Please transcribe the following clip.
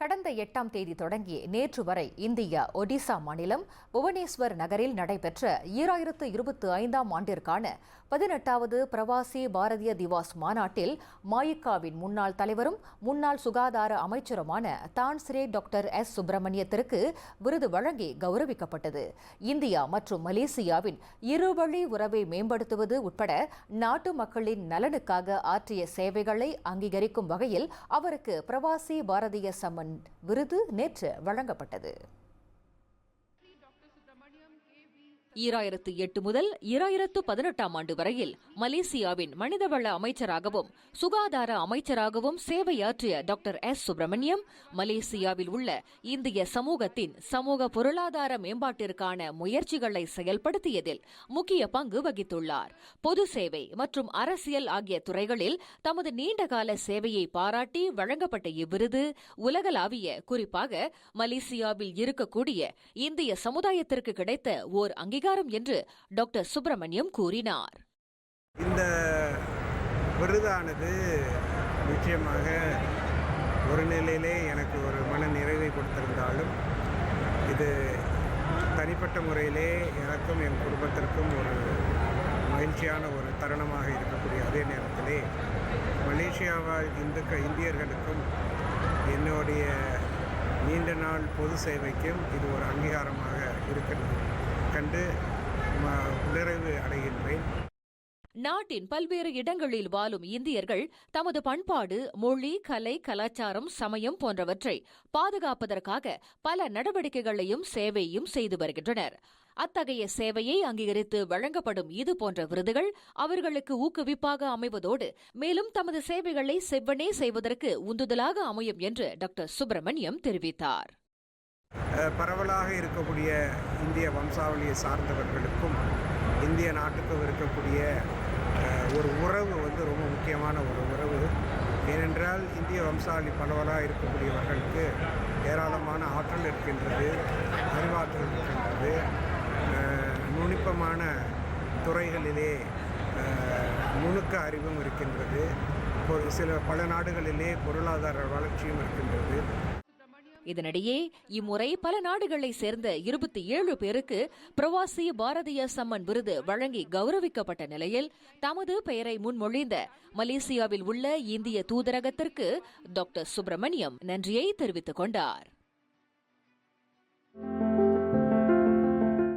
கடந்த எட்டாம் தேதி தொடங்கி நேற்று வரை இந்தியா ஒடிசா மாநிலம் புவனேஸ்வர் நகரில் நடைபெற்ற ஈராயிரத்து இருபத்தி ஐந்தாம் ஆண்டிற்கான பதினெட்டாவது பிரவாசி பாரதிய திவாஸ் மாநாட்டில் மாயிக்காவின் முன்னாள் தலைவரும் முன்னாள் சுகாதார அமைச்சருமான தான்ஸ்ரே டாக்டர் எஸ். சுப்பிரமணியத்திற்கு விருது வழங்கி கௌரவிக்கப்பட்டது. இந்தியா மற்றும் மலேசியாவின் இருவழி உறவை மேம்படுத்துவது உட்பட நாட்டு மக்களின் நலனுக்காக ஆற்றிய சேவைகளை அங்கீகரிக்கும் வகையில் அவருக்கு பிரவாசி பாரதிய சம்மன் விருது நேற்று வழங்கப்பட்டது. ஈராயிரத்து எட்டு முதல் ஈராயிரத்து பதினெட்டாம் ஆண்டு வரையில் மலேசியாவின் மனிதவள அமைச்சராகவும் சுகாதார அமைச்சராகவும் சேவையாற்றிய டாக்டர் எஸ். சுப்பிரமணியம் மலேசியாவில் உள்ள இந்திய சமூகத்தின் சமூக பொருளாதார மேம்பாட்டிற்கான முயற்சிகளை செயல்படுத்தியதில் முக்கிய பங்கு வகித்துள்ளார். பொது சேவை மற்றும் அரசியல் ஆகிய துறைகளில் தமது நீண்டகால சேவையை பாராட்டி வழங்கப்பட்ட இவ்விருது உலகளாவிய குறிப்பாக மலேசியாவில் இருக்கக்கூடிய இந்திய சமுதாயத்திற்கு கிடைத்த ஓர் அங்கீகாரம் என்று டாக்டர் சுப்பிரமணியம் கூறினார். இந்த விருதானது நிச்சயமாக ஒரு நிலையிலே எனக்கு ஒரு மன நிறைவை கொடுத்திருந்தாலும் இது தனிப்பட்ட முறையிலே எனக்கும் என் குடும்பத்திற்கும் ஒரு மகிழ்ச்சியான ஒரு தருணமாக இருக்கக்கூடிய அதே நேரத்திலே மலேசியாவால் இந்துக்க இந்தியர்களுக்கும் என்னுடைய நீண்ட நாள் பொது சேவைக்கும் இது ஒரு அங்கீகாரமாக இருக்கிறது கண்டு நிறைவு அடைகின்றேன். நாட்டின் பல்வேறு இடங்களில் வாழும் இந்தியர்கள் தமது பண்பாடு மொழி கலை கலாச்சாரம் சமயம் போன்றவற்றை பாதுகாப்பதற்காக பல நடவடிக்கைகளையும் சேவையும் செய்து வருகின்றனர். அத்தகைய சேவையை அங்கீகரித்து வழங்கப்படும் இது போன்ற விருதுகள் அவர்களுக்கு ஊக்குவிப்பாக அமைவதோடு மேலும் தமது சேவைகளை செவ்வனே செய்வதற்கு உந்துதலாக அமையும் என்று டாக்டர் சுப்பிரமணியம் தெரிவித்தார். பரவலாக இருக்கக்கூடிய இந்திய வம்சாவளியை சார்ந்தவர்களுக்கும் இந்திய நாட்டுக்கும் இருக்கக்கூடிய ஒரு உறவு வந்து ரொம்ப முக்கியமான ஒரு உறவு. ஏனென்றால் இந்திய வம்சாவளி பரவலாக இருக்கக்கூடியவர்களுக்கு ஏராளமான ஆற்றல் இருக்கின்றது அறிவாற்றல் இருக்கின்றது. நுணுப்பமான நுணுக்கமான துறைகளிலே நுணுக்க அறிவும் இருக்கின்றது. ஒரு சில பல நாடுகளிலே பொருளாதார வளர்ச்சியும் இருக்கின்றது. இதனிடையே இம்முறை பல நாடுகளைச் சேர்ந்த இருபத்தி ஏழு பேருக்கு பிரவாசி பாரதிய சம்மன் விருது வழங்கி கௌரவிக்கப்பட்ட நிலையில் தமது பெயரை முன்மொழிந்த மலேசியாவில் உள்ள இந்திய தூதரகத்திற்கு டாக்டர் சுப்பிரமணியம் நன்றியை தெரிவித்துக் கொண்டார்.